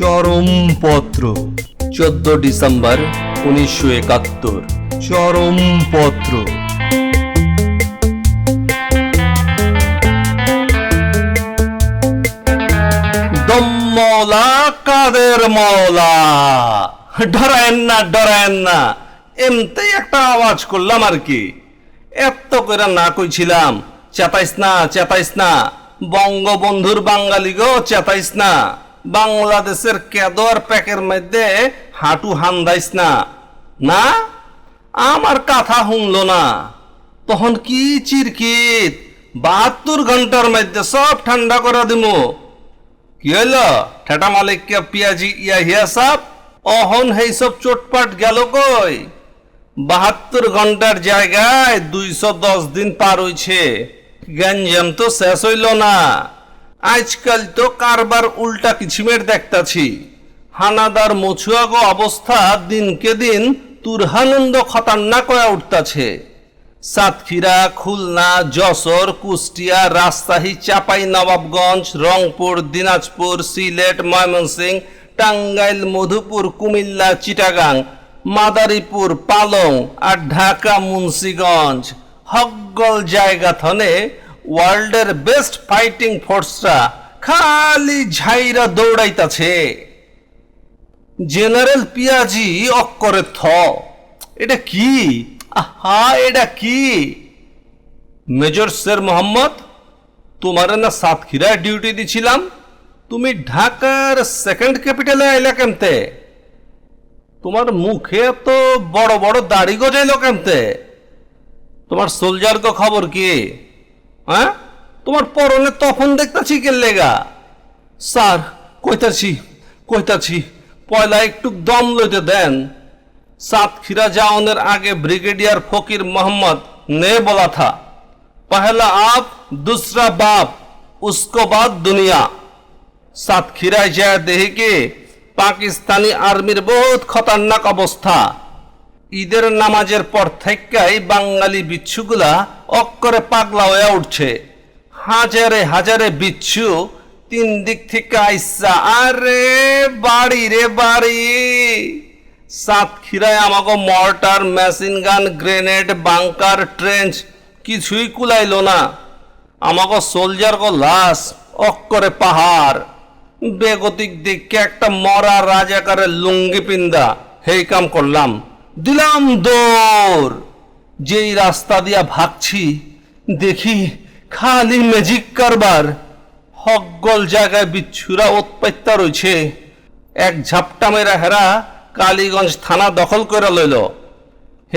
চরমপত্র, চোদ্দ ডিসেম্বর উনিশশো একাত্তর। চরমপত্র। দম্মলা, কাদের মওলা? ডরায়েন না ডরায়েন না। এমতে একটা আওয়াজ করলাম আর কি। এত করে না কইছিলাম, চেতাইস না চেতাইস না। বঙ্গবন্ধুর বাঙালি গো, চেতাইস না। বাংলাদেশের কেদর প্যাকের মধ্যে হাঁটু হান্দাইস না। না, আমার কথা শুনলো না। তখন কি চিরকিত? বাহাত্তর ঘণ্টার মধ্যে সব ঠান্ডা করে দিমু। কি হইল? ঠেটা মালিক কে পিয়াজি ইয়া হিয়া সাপ অহন সব চোটপাট গেল কই? বাহাত্তর ঘণ্টার জায়গায় দুইশো দশ দিন পার হইছে। গ্যাঞ্জাম তো শেষ হইল না। আজকাল তো কারবার উল্টা কিছিমের দেখতাছি। হানাদার মছুয়াগো অবস্থা দিনকে দিন তুরহানন্দ খতান্নাক হয়ে উঠতাছে। সাতক্ষীরা, খুলনা, যশোর, কুষ্টিয়া, রাজশাহী, চাপাই, নবাবগঞ্জ, রংপুর, দিনাজপুর, সিলেট, ময়মনসিংহ, টাঙ্গাইল, মধুপুর, কুমিল্লা, চিটাগাং, মাদারীপুর, পালং আর ঢাকা, মুন্সিগঞ্জ হকগল জায়গা থনে ওয়ার্ল্ডের বেস্ট ফাইটিং ফোর্সরা খালি ঝাইরা দৌড়াইতাছে। জেনারেল পিয়াজি, অক্করে থ। এটা কি? আহা, এটা কি? মেজর শের মোহাম্মদ, তোমার না সাতক্ষীরায় ডিউটি দিছিলাম। তুমি ঢাকার সেকেন্ড ক্যাপিটালে আইলা কেমতে? তোমার মুখে তো বড় বড় দাড়ি গজাইলো কেমতে? তোমার সোলজার কো খবর কি? হ্যাঁ? তোমার পরনে তখন দেখতেছি কে লেগা। স্যার, কইতাছি কইতাছি, পয়লা একটু দম লইতে দেন। সাতক্ষীরা জাওনের আগে ব্রিগেডিয়ার ফকির মোহাম্মদ নে বলা থা। পহলা আপ, দুসরা বাপ, উসকো বাদ দুনিয়া। সাতক্ষীরায় যায় দেহিকে পাকিস্তানি আর্মির বহুত খতরনাক অবস্থা। ঈদের নামাজের পর থেকেই বাঙালি বিচ্ছুগুলা অক্করে পাগলা হয়ে উঠছে। হাজারে হাজারে বিচ্ছু তিন দিক থেকে আইসা, আরে বাড়ি রে বাড়ি। সাতক্ষীরায় আমাকে mortar, machine gun, grenade, bunker, trench, কিছুই কুলাইলো না। আমাকে সোলজার কো লাশ অক্করে পাহাড়। বেগতিক দিককে একটা মরা রাজাকারের লুঙ্গি পিন্দা। হেই কাম করলাম। দিলাম দৌড়। যেই রাস্তা দিয়া ভাগছি, দেখি খালি ম্যাজিক কারবার। হকগল জায়গায় বিচ্ছুরা উৎপাত্তা রয়েছে এক ঝাপটা মেরা হেরা কালীগঞ্জ থানা দখল করে লইল।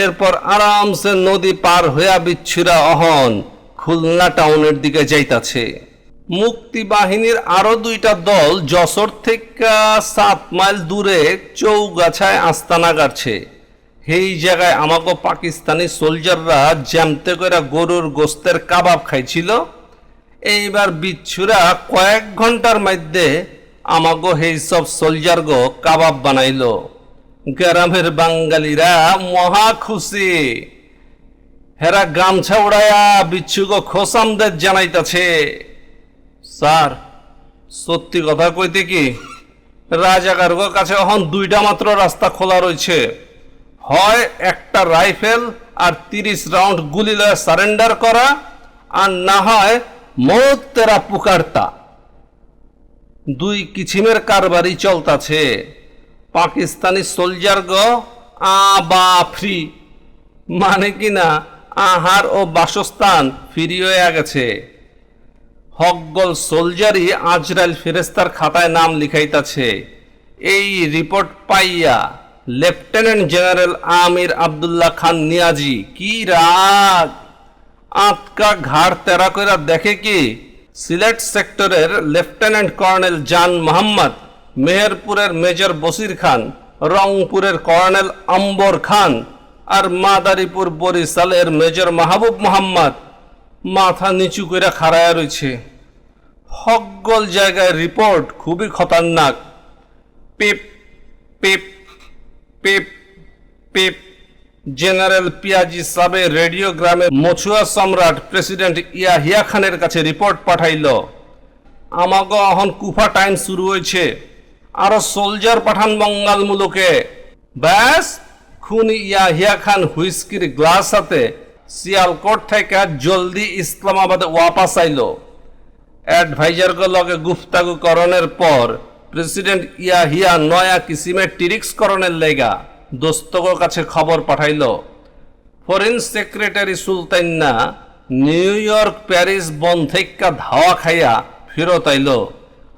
এরপর আরামসে নদী পার হইয়া বিচ্ছুরা অহন খুলনা টাউনের দিকে যাইতাছে। মুক্তি বাহিনীর আরও দুইটা দল যশোর থেকে সাত মাইল দূরে চৌগাছায় আস্তানা গাড়ছে। এই জায়গায় আমাকে পাকিস্তানি সোলজাররা জ্যামতে করে গরুর গোস্তের কাবাব খাইছিল। এইবার বিচ্ছুরা কয়েক ঘণ্টার মধ্যে আমাগো এই সব সোলজার গো কাবাব বানাইল। গ্রামের বাঙালিরা মহা খুশি। হেরা গামছা উড়াইয়া বিচ্ছুগো খোসামদের জানাইতাছে। স্যার, সত্যি কথা কইতে কি? রাজাকারগো কাছে এখন দুইটা মাত্র রাস্তা খোলা রয়েছে হয় একটা রাইফেল আর তিরিশ রাউন্ড গুলি সারেন্ডার করা, আর না হয় মৌত তেরা পুকারতা। দুই কিছিমের কারবারই চলতাছে। পাকিস্তানি সোলজার গ, আ বা ফ্রি। মানে কি না, আহার ও বাসস্থান ফিরি হয়ে গেছে। হকগল সোলজারই আজরাইল ফেরেস্তার খাতায় নাম লিখাইতাছে। এই রিপোর্ট পাইয়া লেফটেন্যান্ট জেনারেল আমির আবদুল্লাহ খান নিয়াজি কি রাগ আতকা ঘাড় তেরা কইরা দেখে কি? সিলেট সেক্টরের লেফটেন্যান্ট কর্নেল জান মোহাম্মদ মেহেরপুরের মেজর বসির খান রংপুরের কর্নেল আম্বর খান আর মাদারীপুর বরিশালের মেজর মাহবুব মোহাম্মদ মাথা নিচু করে খাড়ায় রয়েছে হকগল জায়গায় রিপোর্ট খুবই খতরনাক। পেপ পেপ পেপ পেপ, জেনারেল পিয়াজি সাবে রেডিওগ্রামে মছুয়া সম্রাট প্রেসিডেন্ট ইয়াহিয়া খানের কাছে রিপোর্ট পাঠাইল। আমাগো এখন কুফা টাইম শুরু হয়েছে। আরও সোলজার পাঠান বঙ্গাল মুলুকে ব্যাস, খুন ইয়াহিয়া খান হুইস্কির গ্লাস হাতে সিয়ালকোট থেকে জলদি ইসলামাবাদে ওয়াপাস আইলো। অ্যাডভাইজারকে লগে গুফতাগু করণের পর প্রেসিডেন্ট ইয়াহিয়া নয়া কিসিমের টিরিক্স করণের লেগা দোস্তগর কাছে খবর পাঠাইল। Foreign secretary Sultana New York Paris Bonn থেকে ধাওয়া খাইয়া ফেরত আইল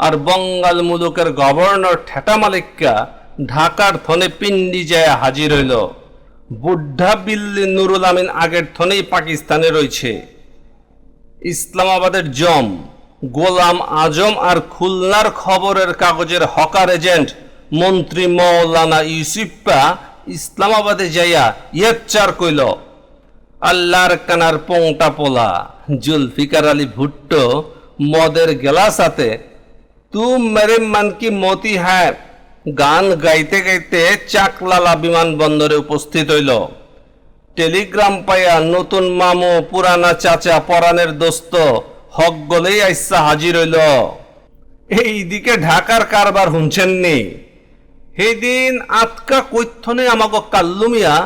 আর বঙ্গাল মুলুকের গভর্নর ঠেটা মালিককা ঢাকার থনে পিন্ডি যায় হাজির হইল। বুদ্ধা বিল্লি নুরুল আমিন আগের থনেই পাকিস্তানে রয়েছে। ইসলামাবাদের জম গোলাম আজম আর খুলনার খবরের কাগজের হকার এজেন্ট মন্ত্রী মৌলানা ইউসুফা ইসলামাবাদে যাইয়া ইয়েচ্চার কইল, আল্লাহর কানার পোংটা পোলা, জুলফিকার আলী ভুট্টো, মদের গেলাসাতে তুম মেরে মন কি মতি হ্যায় গান গাইতে গাইতে চাকলালা বিমানবন্দরে উপস্থিত হইল। টেলিগ্রাম পাইয়া নতুন মামু, পুরানা চাচা পরানের দোস্ত হক গলেই আইসা হাজির হইল। এইদিকে ঢাকার কারবার হুনছেননি সেদিন আতকা কৈথনে আমাকে কাল্লু মিয়া,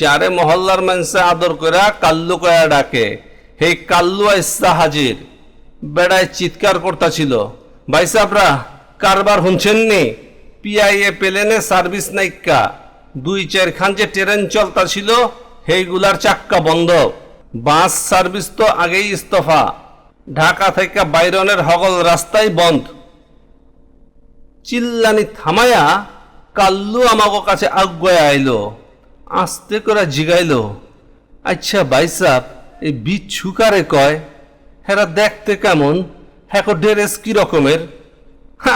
যারে মহল্লার মানুষে আদর করা কাল্লু কয়া ডাকে, সেই কাল্লু আইসা হাজির। বেড়ায় চিৎকার করতাছিল। ভাই সাহরা কারবার হুনছেননি পিআইএ প্লেনে সার্ভিস নাইকা দুই চার খান যে ট্রেন চলতা ছিল সেইগুলার চাক্কা বন্ধ। বাস সার্ভিস তো আগেই ইস্তফা। ঢাকা থেকে বাইরনের হগল রাস্তাই বন্ধ। চিল্লানি থামায়া কাল্লু আমাকে কাছে আগুয়া আইলো, আস্তে করে জিগাইলো আচ্ছা বাইসাপ এই বিচ্ছু কয়? হেরা দেখতে কেমন? হ্যাঁ ড্রেস কি রকমের?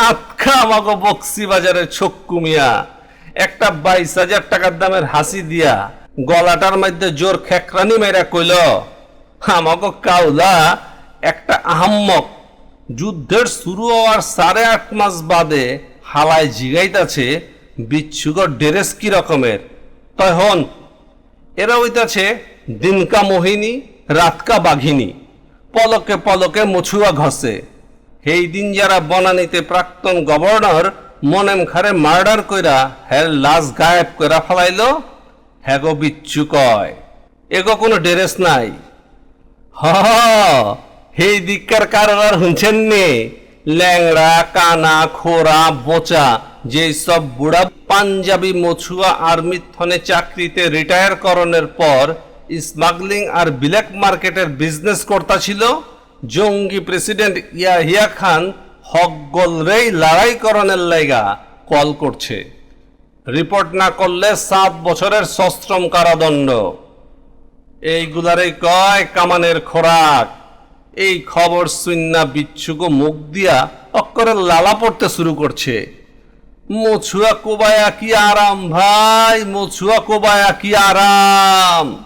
আতখা আমাকে বক্সি বাজারের ছক্কু মিয়া, একটা বাইশ হাজার টাকার দামের হাসি দিয়া গলাটার মধ্যে জোর খেকরানি মেরা কইল আমাকে কাউলা একটা আহাম্মক যুদ্ধের শুরু হওয়ার সাড়ে আট মাস বাদে হালায় জিগাইতাছে বিচ্ছুগর ড্রেস কি রকমের। তয় হন, এরা হইতাছে দিনকা মোহিনী, রাতকা বাঘিনী। পলকে পলকে মছুয়া ঘষে। সেই দিন যারা বনানীতে প্রাক্তন গভর্নর মনেম খারে মার্ডার কইরা হ্যার লাশ গায়েব কইরা ফেলাইল হ্যাগো বিচ্ছু কয় এগো কোনো ড্রেস নাই। হ সেই দিককার কারবার শুনছেন নে। ল্যাংড়া, কানা, খোরা, বোচা যে সব বুড়া পাঞ্জাবি মছুয়া আর্মির থনে চাকরিতে রিটায়ার করণের পর স্মাগলিং আর ব্ল্যাক মার্কেটের বিজনেস করতা ছিল, জঙ্গি প্রেসিডেন্ট ইয়াহিয়া খান হকগল রেই লড়াই করণের লাইগা কল করছে। রিপোর্ট না করলে সাত বছরের সশ্রম কারাদণ্ড। এইগুলারে কয় কামানের খোরাক। এই খবর সুন্না বিচ্ছুকো মুখ দিয়া অক্করে লালা পড়তে শুরু করছে। মছুয়া কোবায়া কি আরাম ভাই, মছুয়া কোবায়া কি আরাম?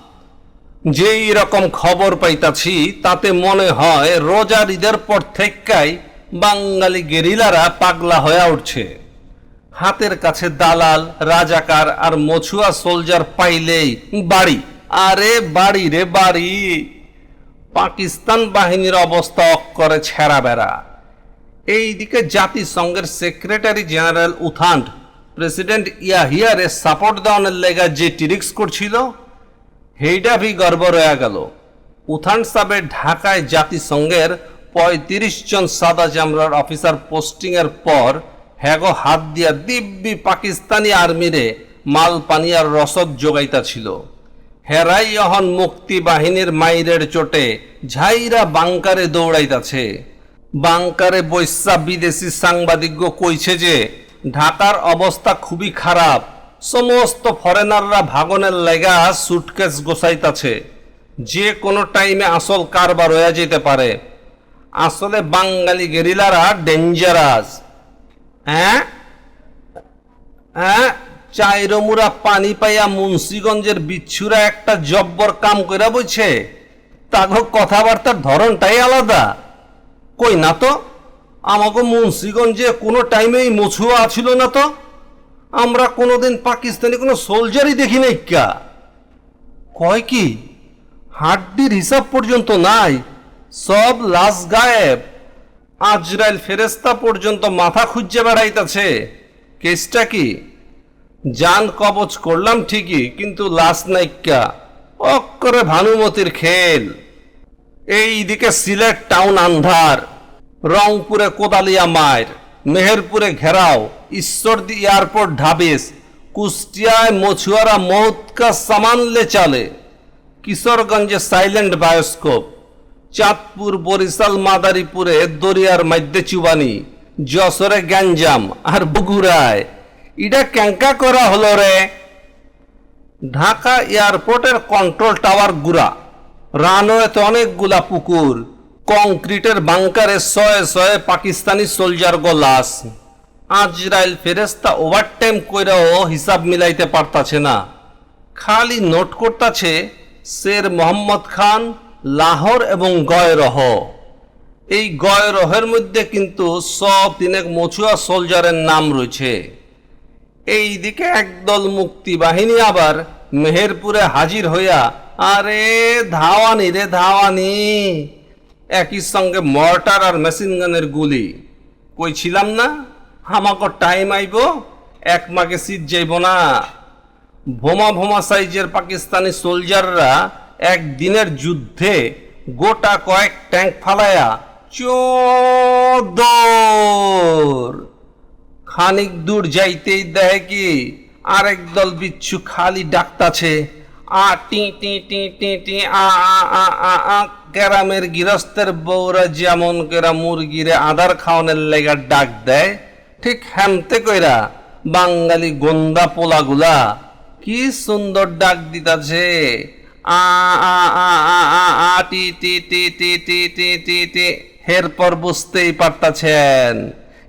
যেই রকম খবর পাইতাছি, তাতে মনে হয় রোজার ঈদের পর থেকাই বাঙালি গেরিলারা পাগলা হয়ে উঠছে। হাতের কাছে দালাল, রাজাকার আর মছুয়া সোলজার পাইলেই বাড়ি। আরে বাড়ি রে বাড়ি। পাকিস্তান বাহিনীর অবস্থা অক্করে ছেঁড়া বেড়া এইদিকে জাতিসংঘের secretary general U Thant, president ইয়াহিয়ারে support দেওয়ানোর লেগা যে টিরিক্স করছিল সেইটা ভি গর্ব রয়ে গেল। উথান সাহেবের ঢাকায় জাতিসংঘের পঁয়ত্রিশ জন সাদা চামড়ার অফিসার পোস্টিং এর পর হ্যাগো হাত দিয়া দিব্যি পাকিস্তানি আর্মিরে মাল পানি আর রসদ যোগাইতা ছিল হেরাই যখন মুক্তি বাহিনীর মাইরের চোটে, ঝাইরা বাংকারে দৌড়াইতাছে। বাংকারে বৈশা বিদেশি সাংবাদিক কইছে যে, ঢাকার অবস্থা খুবই খারাপ। সমস্ত ফরেনাররা ভাগনের লেগা সুটকেস গোসাইতাছে যে কোনো টাইমে আসল কারবার হয়ে যেতে পারে। আসলে বাঙালি গেরিলারা ডেঞ্জারাস। হ্যাঁ? হ্যাঁ? চাইরমুরা পানি পাইয়া মুন্সিগঞ্জের বিচ্ছুরা একটা জব্বর কাম কইরা বইছে। তাগো কথাবার্তার ধরনটাই আলাদা। কই না তো? আমাকে মুন্সিগঞ্জে কোনো টাইমেই মছুয়া ছিল না তো? আমরা কোনোদিন পাকিস্তানি কোনো সোলজারই দেখি নাই কা। কয় কি? হাড্ডির হিসাব পর্যন্ত নাই। সব লাশ গায়েব। আজরাইল ফেরেস্তা পর্যন্ত মাথা খুঁজে বেড়াইতেছে। কেসটা কি? যান কবচ করলাম ঠিকই, কিন্তু লাশ নাইকা অক্করে ভানুমতির খেল। এইদিকে সিলেট টাউন আন্ধার, রংপুরে কোদালিয়া মায়ের, মেহেরপুরে ঘেরাও, ঈশ্বরদী এয়ারপোর্ট ঢাবিস কুষ্টিয়ায় মছুয়ারা মৌতকা সামানলে চালে। কিশোরগঞ্জে সাইলেন্ট বায়োস্কোপ, চাঁদপুর, বরিশাল, মাদারীপুরে দরিয়ার মধ্যে চুবানি, যশোরে গ্যাঞ্জাম আর বগুড়ায় এটা ক্যাঙ্কা করা হলো রে। ঢাকা এয়ারপোর্টের কন্ট্রোল টাওয়ার গুড়া। রানওয়েতে অনেকগুলা পুকুর। কংক্রিটের বাংকারে শয়ে শয়ে পাকিস্তানি সোলজার গো লাশ। আজরাইল ফেরেস্তা ওভারটাইম কইরাও হিসাব মিলাইতে পারতাছে না। খালি নোট করতাছে, শের মোহাম্মদ খান, লাহোর এবং গয়রহ। এই গয়রহের মধ্যে কিন্তু সব তিনেক মছুয়া সোলজারের নাম রয়েছে। এইদিকে একদল মুক্তি বাহিনী আবার মেহেরপুরে হাজির হইয়া, আরে ধাওয়ানি রে ধাওয়ানি, একই সঙ্গে মর্টার আর মেশিন গানের গুলি। কইছিলাম না? আমাকে টাইম আইব, এক মাকে সিট যাইব না। ভোমা ভোমা সাইজের পাকিস্তানি সোলজাররা একদিনের যুদ্ধে গোটা কয়েক ট্যাঙ্ক ফালায়া চোদ্দোর খানিক দূর যাইতেই দেখে কি আরেক দল বিচ্ছু খালি ডাকতাছে আ টি টি টি টি টি আ আ আ আ আ গ্রামের গৃহস্থের বউরা যেমন কেরা মুরগিরে আধার খাওয়ানোর লেগা ডাক দেয় ঠিক হ্যামতে কইরা বাঙালি গন্দা পোলাগুলা কি সুন্দর ডাক দিতাছে আ আ আ আ আ আ টি টি টি টি টি টি টি টি এরপর বুঝতেই পারতাছেন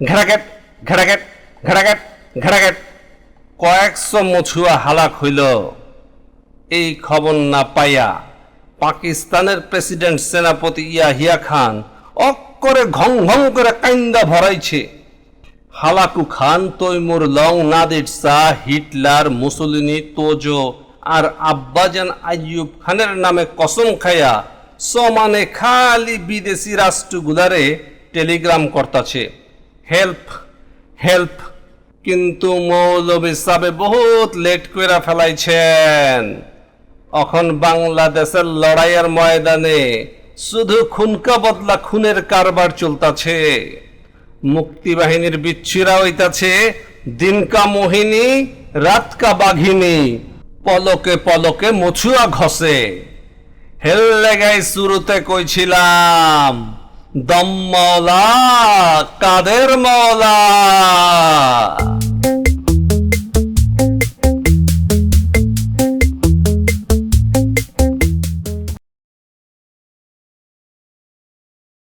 ঘেরাঘেট ঘেরাঘেট ঘেরাঘেট ঘেরাঘেট কয়েকশো মছুয়া হালাক হইল। এই খবর না পাইয়া পাকিস্তানের প্রেসিডেন্ট সেনাপতি ইয়াহিয়া খান অক্করে ঘং ঘং করে কাইন্দা ভরাইছে। Hulagu Khan Timur Lang Nadir Shah Hitler, Mussolini, Tojo আর আব্বাজান আইয়ুব খানের নামে কসম খায়া সমানে খালি বিদেশি রাষ্ট্রগুলারে টেলিগ্রাম করতাছে। হেল্প হেল্প কিন্তু মৌলবী সাবে বহুত লেট কইরা ফেলাইছেন। এখন বাংলাদেশের লড়াইয়ের ময়দানে শুধু খুনকা বদলা খুনের কারবার চলতাছে। মুক্তিবাহিনীর বিচ্ছিরা হইতাছে দিনকা মোহিনী, রাতকা বাঘিনী, পলকে পলকে মছুয়া ঘষে। হেললে গাই শুরুতে কইছিলাম দম মওলা কাদের মওলা